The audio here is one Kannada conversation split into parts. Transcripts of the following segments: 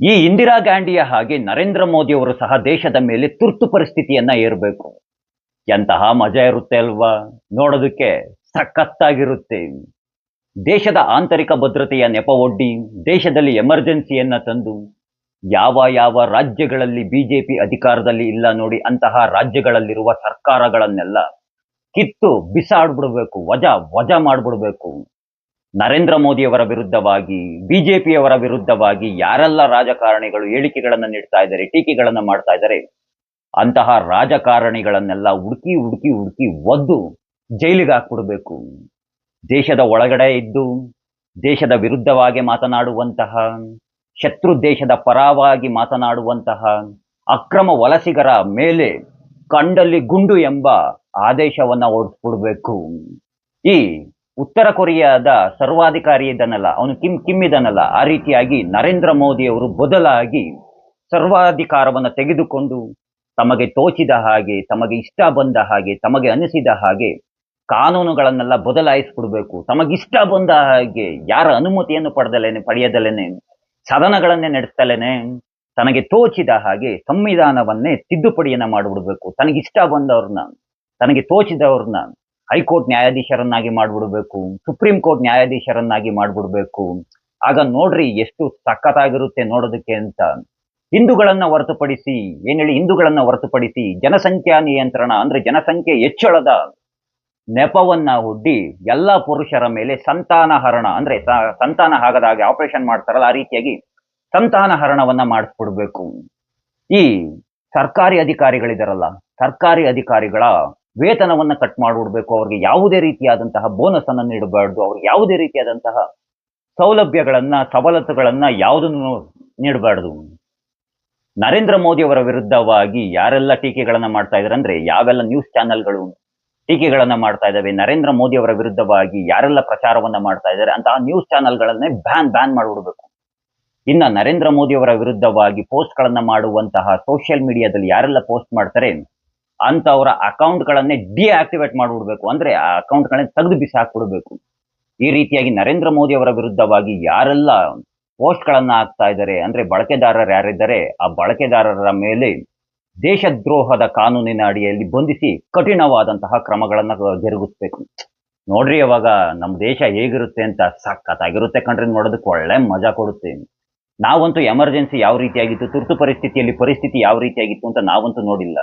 ಈ ಇಂದಿರಾ ಗಾಂಧಿಯ ಹಾಗೆ ನರೇಂದ್ರ ಮೋದಿಯವರು ಸಹ ದೇಶದ ಮೇಲೆ ತುರ್ತು ಪರಿಸ್ಥಿತಿಯನ್ನ ಏರ್ಬೇಕು. ಎಂತಹ ಮಜಾ ಇರುತ್ತೆ ಅಲ್ವಾ? ನೋಡೋದಕ್ಕೆ ಸಖತ್ತಾಗಿರುತ್ತೆ. ದೇಶದ ಆಂತರಿಕ ಭದ್ರತೆಯ ನೆಪವೊಡ್ಡಿ ದೇಶದಲ್ಲಿ ಎಮರ್ಜೆನ್ಸಿಯನ್ನ ತಂದು, ಯಾವ ಯಾವ ರಾಜ್ಯಗಳಲ್ಲಿ ಬಿಜೆಪಿ ಅಧಿಕಾರದಲ್ಲಿ ಇಲ್ಲ ನೋಡಿ ಅಂತಹ ರಾಜ್ಯಗಳಲ್ಲಿರುವ ಸರ್ಕಾರಗಳನ್ನೆಲ್ಲ ಕಿತ್ತು ಬಿಸಾಡ್ಬಿಡ್ಬೇಕು, ವಜಾ ವಜಾ ಮಾಡ್ಬಿಡ್ಬೇಕು. ನರೇಂದ್ರ ಮೋದಿಯವರ ವಿರುದ್ಧವಾಗಿ, ಬಿಜೆಪಿಯವರ ವಿರುದ್ಧವಾಗಿ ಯಾರೆಲ್ಲ ರಾಜಕಾರಣಿಗಳು ಹೇಳಿಕೆಗಳನ್ನು ನೀಡ್ತಾ ಇದ್ದಾರೆ, ಟೀಕೆಗಳನ್ನು ಮಾಡ್ತಾ ಇದ್ದಾರೆ, ಅಂತಹ ರಾಜಕಾರಣಿಗಳನ್ನೆಲ್ಲ ಹುಡುಕಿ ಹುಡುಕಿ ಹುಡುಕಿ ಒದ್ದು ಜೈಲಿಗೆ ಹಾಕ್ಬಿಡ್ಬೇಕು. ದೇಶದ ಒಳಗಡೆ ಇದ್ದು, ದೇಶದ ವಿರುದ್ಧವಾಗಿ ಮಾತನಾಡುವಂತಹ, ಶತ್ರು ದೇಶದ ಪರವಾಗಿ ಮಾತನಾಡುವಂತಹ ಅಕ್ರಮ ವಲಸಿಗರ ಮೇಲೆ ಕಂಡಲ್ಲಿ ಗುಂಡು ಎಂಬ ಆದೇಶವನ್ನ ಹೊರಡಿಸ್ಬಿಡ್ಬೇಕು ಈ ಉತ್ತರ ಕೊರಿಯಾದ ಸರ್ವಾಧಿಕಾರಿ ಇದ್ದಾನಲ್ಲ ಅವನು ಕಿಮ್ ಕಿಮ್ ಆ ರೀತಿಯಾಗಿ ನರೇಂದ್ರ ಮೋದಿ ಅವರು ಬದಲಾಗಿ ಸರ್ವಾಧಿಕಾರವನ್ನು ತೆಗೆದುಕೊಂಡು ತಮಗೆ ತೋಚಿದ ಹಾಗೆ, ತಮಗೆ ಇಷ್ಟ ಬಂದ ಹಾಗೆ, ತಮಗೆ ಅನಿಸಿದ ಹಾಗೆ ಕಾನೂನುಗಳನ್ನೆಲ್ಲ ಬದಲಾಯಿಸ್ಬಿಡ್ಬೇಕು. ತಮಗಿಷ್ಟ ಬಂದ ಹಾಗೆ ಯಾರ ಅನುಮತಿಯನ್ನು ಪಡೆದಲೇನೆ ಪಡೆಯದಲೇನೆ ಸದನಗಳನ್ನೇ ನಡೆಸ್ತಲೇನೆ ತನಗೆ ತೋಚಿದ ಹಾಗೆ ಸಂವಿಧಾನವನ್ನೇ ತಿದ್ದುಪಡಿಯನ್ನ ಮಾಡಿಬಿಡ್ಬೇಕು. ತನಗಿಷ್ಟ ಬಂದವ್ರನ್ನ, ತನಗೆ ತೋಚಿದವ್ರನ್ನ ಹೈಕೋರ್ಟ್ ನ್ಯಾಯಾಧೀಶರನ್ನಾಗಿ ಮಾಡ್ಬಿಡ್ಬೇಕು, ಸುಪ್ರೀಂ ಕೋರ್ಟ್ ನ್ಯಾಯಾಧೀಶರನ್ನಾಗಿ ಮಾಡ್ಬಿಡ್ಬೇಕು. ಆಗ ನೋಡ್ರಿ ಎಷ್ಟು ಸಖತ್ತಾಗಿರುತ್ತೆ ನೋಡೋದಕ್ಕೆ ಅಂತ. ಹಿಂದೂಗಳನ್ನ ಹೊರತುಪಡಿಸಿ, ಏನ್ ಹೇಳಿ ಹಿಂದೂಗಳನ್ನ ಹೊರತುಪಡಿಸಿ ಜನಸಂಖ್ಯಾ ನಿಯಂತ್ರಣ ಅಂದ್ರೆ ಜನಸಂಖ್ಯೆ ಹೆಚ್ಚಳದ ನೆಪವನ್ನ ಹುಡ್ಡಿ ಎಲ್ಲಾ ಪುರುಷರ ಮೇಲೆ ಸಂತಾನ ಹರಣ ಅಂದ್ರೆ ಸಂತಾನ ಆಗದಾಗ ಆಪರೇಷನ್ ಮಾಡ್ತಾರಲ್ಲ ಆ ರೀತಿಯಾಗಿ ಸಂತಾನ ಹರಣವನ್ನ ಮಾಡಿಸ್ಬಿಡ್ಬೇಕು. ಈ ಸರ್ಕಾರಿ ಅಧಿಕಾರಿಗಳಿದಾರಲ್ಲ, ಸರ್ಕಾರಿ ಅಧಿಕಾರಿಗಳ ವೇತನವನ್ನ ಕಟ್ ಮಾಡಿಬಿಡ್ಬೇಕು. ಅವ್ರಿಗೆ ಯಾವುದೇ ರೀತಿಯಾದಂತಹ ಬೋನಸ್ ಅನ್ನು ನೀಡಬಾರ್ದು. ಅವ್ರಿಗೆ ಯಾವುದೇ ರೀತಿಯಾದಂತಹ ಸೌಲಭ್ಯಗಳನ್ನ, ಸವಲತ್ತುಗಳನ್ನ ಯಾವುದನ್ನು ನೀಡಬಾರ್ದು. ನರೇಂದ್ರ ಮೋದಿ ಅವರ ವಿರುದ್ಧವಾಗಿ ಯಾರೆಲ್ಲ ಟೀಕೆಗಳನ್ನ ಮಾಡ್ತಾ ಇದಾರೆ ಅಂದ್ರೆ ಯಾವೆಲ್ಲ ನ್ಯೂಸ್ ಚಾನೆಲ್ಗಳು ಟೀಕೆಗಳನ್ನ ಮಾಡ್ತಾ ಇದ್ದಾವೆ ನರೇಂದ್ರ ಮೋದಿ ಅವರ ವಿರುದ್ಧವಾಗಿ ಯಾರೆಲ್ಲ ಪ್ರಚಾರವನ್ನ ಮಾಡ್ತಾ ಇದ್ದಾರೆ ಅಂತಹ ನ್ಯೂಸ್ ಚಾನೆಲ್ಗಳನ್ನೇ ಬ್ಯಾನ್ ಬ್ಯಾನ್ ಮಾಡಿಬಿಡ್ಬೇಕು. ಇನ್ನ ನರೇಂದ್ರ ಮೋದಿ ಅವರ ವಿರುದ್ಧವಾಗಿ ಪೋಸ್ಟ್ಗಳನ್ನ ಗಳನ್ನ ಮಾಡುವಂತಹ ಸೋಷಿಯಲ್ ಮೀಡಿಯಾದಲ್ಲಿ ಯಾರೆಲ್ಲ ಪೋಸ್ಟ್ ಮಾಡ್ತಾರೆ ಅಂತವರ ಅಕೌಂಟ್ಗಳನ್ನೇ ಡಿಆಕ್ಟಿವೇಟ್ ಮಾಡಿಬಿಡ್ಬೇಕು. ಅಂದ್ರೆ ಆ ಅಕೌಂಟ್ಗಳನ್ನ ತೆಗೆದು ಬಿಸಾಕ್ಬಿಡ್ಬೇಕು ಈ ರೀತಿಯಾಗಿ ನರೇಂದ್ರ ಮೋದಿ ಅವರ ವಿರುದ್ಧವಾಗಿ ಯಾರೆಲ್ಲ ಪೋಸ್ಟ್ಗಳನ್ನ ಹಾಕ್ತಾ ಇದ್ದಾರೆ, ಅಂದ್ರೆ ಬಳಕೆದಾರರು ಯಾರಿದ್ದಾರೆ, ಆ ಬಳಕೆದಾರರ ಮೇಲೆ ದೇಶದ್ರೋಹದ ಕಾನೂನಿನ ಅಡಿಯಲ್ಲಿ ಬಂಧಿಸಿ ಕಠಿಣವಾದಂತಹ ಕ್ರಮಗಳನ್ನ ಜರುಗಿಸ್ಬೇಕು. ನೋಡ್ರಿ ಅವಾಗ ನಮ್ಮ ದೇಶ ಹೇಗಿರುತ್ತೆ ಅಂತ ಸಖತ್ತಾಗಿರುತ್ತೆ ಕಣ್ರಿ ನೋಡೋದಕ್ಕೆ ಒಳ್ಳೆ ಮಜಾ ಕೊಡುತ್ತೆ. ನಾವಂತೂ ಎಮರ್ಜೆನ್ಸಿ ಯಾವ ರೀತಿಯಾಗಿತ್ತು, ತುರ್ತು ಪರಿಸ್ಥಿತಿಯಲ್ಲಿ ಪರಿಸ್ಥಿತಿ ಯಾವ ರೀತಿಯಾಗಿತ್ತು ಅಂತ ನಾವಂತೂ ನೋಡಿಲ್ಲ.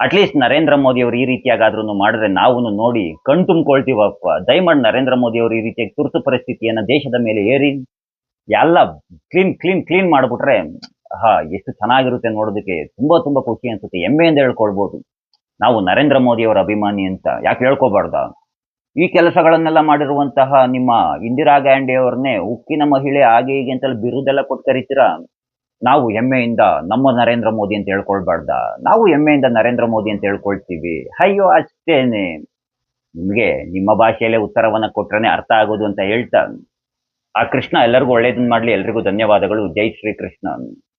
ಅಟ್ಲೀಸ್ಟ್ ನರೇಂದ್ರ ಮೋದಿ ಅವರು ಈ ರೀತಿಯಾಗಾದ್ರೂ ಮಾಡಿದ್ರೆ ನಾವು ನೋಡಿ ಕಣ್ ತುಂಬಿಕೊಳ್ತೀವಪ್ಪ ದಯಮಾಡಿ ನರೇಂದ್ರ ಮೋದಿ ಅವರು ಈ ರೀತಿಯಾಗಿ ತುರ್ತು ಪರಿಸ್ಥಿತಿಯನ್ನ ದೇಶದ ಮೇಲೆ ಏರಿ ಎಲ್ಲ ಕ್ಲೀನ್ ಕ್ಲೀನ್ ಕ್ಲೀನ್ ಮಾಡ್ಬಿಟ್ರೆ ಹಾ ಎಷ್ಟು ಚೆನ್ನಾಗಿರುತ್ತೆ ನೋಡೋದಕ್ಕೆ. ತುಂಬಾ ತುಂಬಾ ಖುಷಿ ಅನ್ಸುತ್ತೆ. ಹೆಮ್ಮೆಯಿಂದ ಹೇಳ್ಕೊಳ್ಬೋದು. ನಾವು ನರೇಂದ್ರ ಮೋದಿ ಅವರ ಅಭಿಮಾನಿ ಅಂತ ಯಾಕೆ ಹೇಳ್ಕೋಬಾರ್ದ? ಈ ಕೆಲಸಗಳನ್ನೆಲ್ಲ ಮಾಡಿರುವಂತಹ ನಿಮ್ಮ ಇಂದಿರಾ ಗಾಂಧಿ ಅವ್ರನ್ನೇ ಉಕ್ಕಿನ ಮಹಿಳೆ ಹಾಗೆ ಹೀಗೆ ಅಂತ ಬಿರುದೆಲ್ಲ ಕೊಟ್ಟು ಕರಿತೀರಾ? ನಾವು ಹೆಮ್ಮೆಯಿಂದ ನಮ್ಮ ನರೇಂದ್ರ ಮೋದಿ ಅಂತ ಹೇಳ್ಕೊಳ್ಬಾರ್ದ. ನಾವು ಹೆಮ್ಮೆಯಿಂದ ನರೇಂದ್ರ ಮೋದಿ ಅಂತ ಹೇಳ್ಕೊಳ್ತೀವಿ. ಅಯ್ಯೋ, ಅಷ್ಟೇನೆ. ನಿಮಗೆ ನಿಮ್ಮ ಭಾಷೆಯಲ್ಲೇ ಉತ್ತರವನ್ನ ಕೊಟ್ರೇನೆ ಅರ್ಥ ಆಗೋದು ಅಂತ ಹೇಳ್ತಾ. ಆ ಕೃಷ್ಣ ಎಲ್ಲರಿಗೂ ಒಳ್ಳೇದನ್ನ ಮಾಡ್ಲಿ. ಎಲ್ರಿಗೂ ಧನ್ಯವಾದಗಳು. ಜೈ ಶ್ರೀ ಕೃಷ್ಣ